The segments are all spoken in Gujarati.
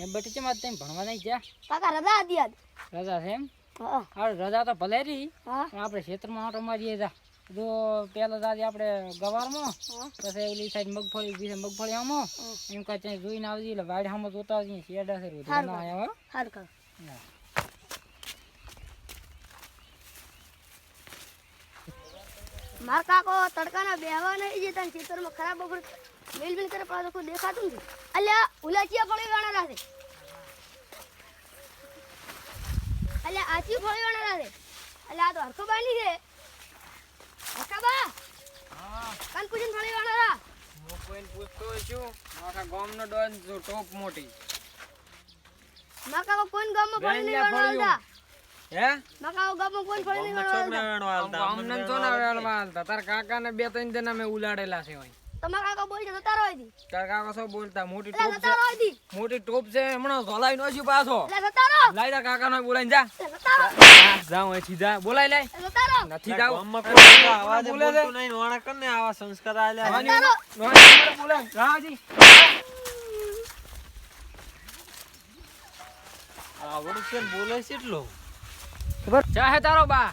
એ બટી આજ તમે ભણવા નહીં ગયા? કાકા રજા હતી આજ. રજા છે એમ? હા રજા તો ભલે રહી પણ આપણે ક્ષેત્રમાં આટો મારીએ જા. જો પેલા દાદી આપણે ગવારમાં પછી ઓલી સાઈડ મગફળી બીજે મગફળી આમો એમ કાંઈ જોઈને આવજી એટલે વાડ સામે જોતા આવજી શેડા છે હારું. ના આવ્યા હો સારું કાકા માર કાકો તડકાના બેહવા નહીં જતા ને ખેતરમાં ખરાબ બગડ મેલ મેલ કરે પણ કોઈ દેખાતું નથી. અલ્યા ઉલાચિયા ફળી વાળા રાખે અલ્યા આચી ફળી વાળા રાખે અલ્યા આ તો હરખો બાંધી છે. હરખા બા કાન પૂછીને ફળી વાળા રા હું કોઈને પૂછતો છું મારા ગામનો ડોન ટોપ મોટી. માર કાકો કોઈને ગામમાં ફળી નહીં વેણિયા મોટી ટોપ છે અહીંથી. મોટી ટોપ છે હમણાં ધોલાઈ નો છું પાછો. લાઈ કાકા નો બોલાઈને જા. જાઉં અહીંથી જા. બોલાઈ રહો. નથી જાવ બોલે છે? સંસ્કાર આલ્યા. નોની નોની ઉંમરે બોલાય. રાજી આવડું છે બોલે છે એટલો. ચાહે તારો બા.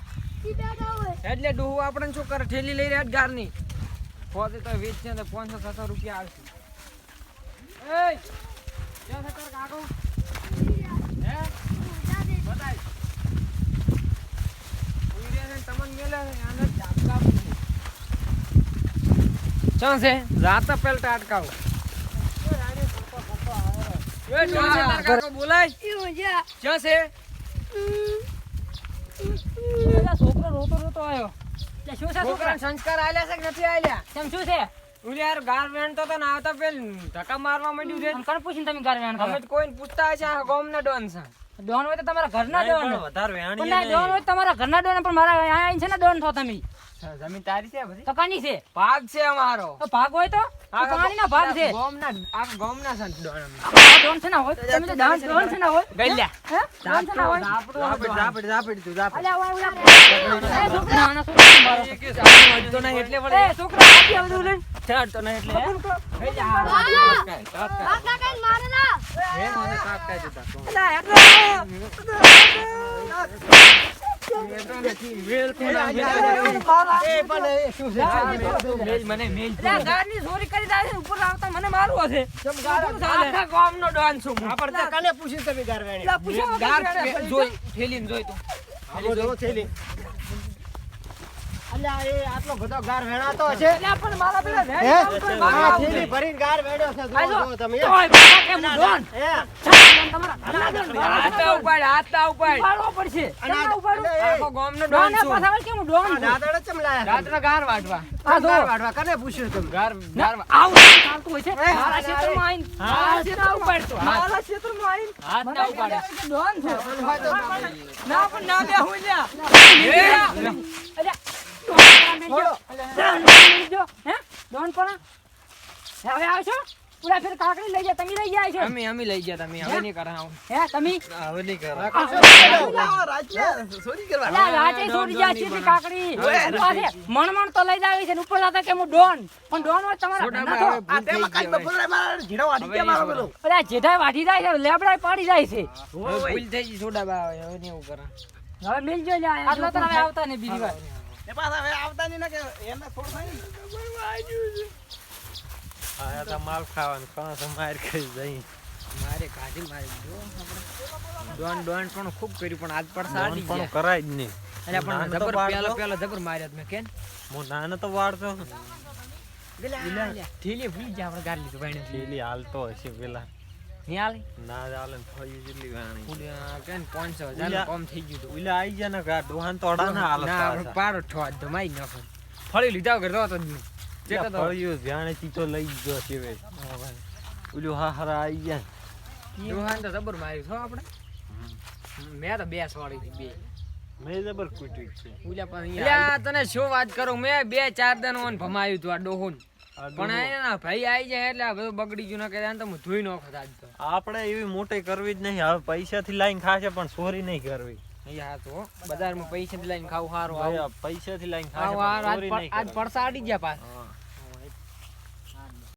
એટલે ડોહું આપણને શું કરે? ઠેલી લઈ રહ્યા ગારની પોતે તો વેચ છે ને પાંચસો છસો રૂપિયા આવશે. એ ક્યાં છે તારો કાકો. હે? બતાય. તમને મેલે આને છે. ચાં છે રાતે પેલટા અટકાવો બોલાય. છે પેલા છોકરો રોતો રોતો આવ્યો. શું છે છોકરા સંસ્કાર આલ્યા છે કે નથી આલ્યા? તેમ શું છે? ઉલિયાર યાર ગાર વેણતો તો તને આવતા પેલ ધક્કા મારવા માંડ્યું છે. કોણ પૂછીને તમે ગાર વેણ અમે તો કોઈને પૂછતા હશે આ ને ડોન છે. ડોન હોય તો તમારા ઘરના ડોન વધારે વેણી ના ડોન હોય તમારા ઘરના ડોન પણ મારા અહીંયા આવીને છે ને ડોન થો તમે. જમીન તારી છે બધી? તો કાની છે. ભાગ છે અમારો. તો ભાગ હોય તો? પાણી ના ભાગ છે. ગામના આ ગામના છે ડોન અમે. ડોન છે ના હોય. તમે તો ડોન ડોન છે ના હોય. ગલ્યા હે? ડોન છે ના હોય. ઝાપડ ઝાપડ ઝાપડ તું ઝાપડ. અલ્યા ઓલા ઓલા હે મને કાકા ચોરી કરી જાય છે ઉપર આવતા મને મારવો છે શું ચાલે? આખા ગામનો ડોન છું અલ્યા પૂછો વગર ગાર વેણે પે- પડી જોઈ થેલીને જોઈ તું અલ્યા પણ મારા પેલા વેણ હે? ઉપર આ મારવા થેલી ભરીને ગાર વેડ્યો છે જો, જો તમે. તોય બાપા કેમ ડોન હે? તમારા ઘરના ડોન હાથ ના હાથ ના ઉપાડવો પડશે. કેમ ના આખો ગામનો ડોન ડોન એ પાછા કેમ ડોન છું? ચમ લાયા તમે? ગાર વાટવા આ ગાર વાઢવા કને પૂછ્યું તમે ગાર ગાર આવું ચાલતું હોય છે? મારા ક્ષેત્રમાં આવીને- મારા ક્ષેત્રમાં ઉપાડતો. મારા ક્ષેત્રમાં આવીને હાથ ના ઉપાડે. ડોન છે. ના પણ ના બે હું લ્યા. અલ્યા, ડોન પણ ડોન પણ મેલજો. હે? ડોન પણ? હવે આવશો? પૂરા ફેર કાકડી લઈ જાય તમે લઈ જાય છો. અમે અમે લઈ ગયા તમે હવે નહીં કરાવ હે તમે? હવે નહીં કરો અલ્યા, રાતે છોડી જાય છે કાકડી. ઉપા મણ મણ તો લઈ જાવી છે ઉપર જાતા કે હું ડોન. પણ ડોન હોય તમારા ઘરના આ તેમાં કાંઈ મારા મારો જાય છે લેબડાઈ પાડી જાય છે. ભૂલ થઈ ગઈ સોડા બા હવે નહીં એવું કરા હવે મિલજો લ્યા આટલો તો હવે આવતા ને બીજી વાર. એ પાછા હવે આવતા નહીં ને કે એને થોડું થાય ને. તો માલ ખાવાનું કોણ તો માર ખાઈ જઈ મારે કાઢી મારી દીધો ડોન ડોન પણ ખૂબ કર્યું પણ આજ પણ ગયા કરાય જ નહીં. પણ જબર પેલો પેલો જબર માર્યા મેં કેન? હું નાનો તો વાળતો ભૂલી ગયા આપણે ગાર લીધું ભાઈને. લીલી હાલતો હશે પેલા. નહીં આલી ના ચાલે ને થયું જેટલી વાણી. ફૂલી, કેન પાંચસો હજાર કોમ થઈ ગયું હતું. ઉલા આઈ ગયા ને ગા ડોહાન તોડા ના હાલત ના, પાડો ઠો આજ તો ફળી લીધા વગર તો ચેક ચીચો લઈ ગયો છે હા હરા આઈ ગયા ડોહાને તો જબર માર્યું છો આપણે. મેં તો બે સવાળી હતી બે. મેં જબર કૂટ્યું છે. ઉલ્યા પણ અહીંયા તને શું વાત કરું? મેં બે ચાર દન ઓન ભમાયું તું આ ડોહુન. પણ ડોહો. ભાઈ આવી જાય એટલે બધું બગડી ગયું ના કરે તો હું ધોઈ નાખો આજ તો. આપણે એવી મોટી કરવી જ નહીં હવે પૈસાથી લાઈન ખાશે પણ ચોરી નહીં કરવી. અહીંયા તો બજારમાં પૈસા લાઈન ખાવું સારું આ પૈસાથી લાઈન ખાવું સારું આજ ચોરી પર- નહીં આજ કરવી. પડસા અડી ગયા પાછા.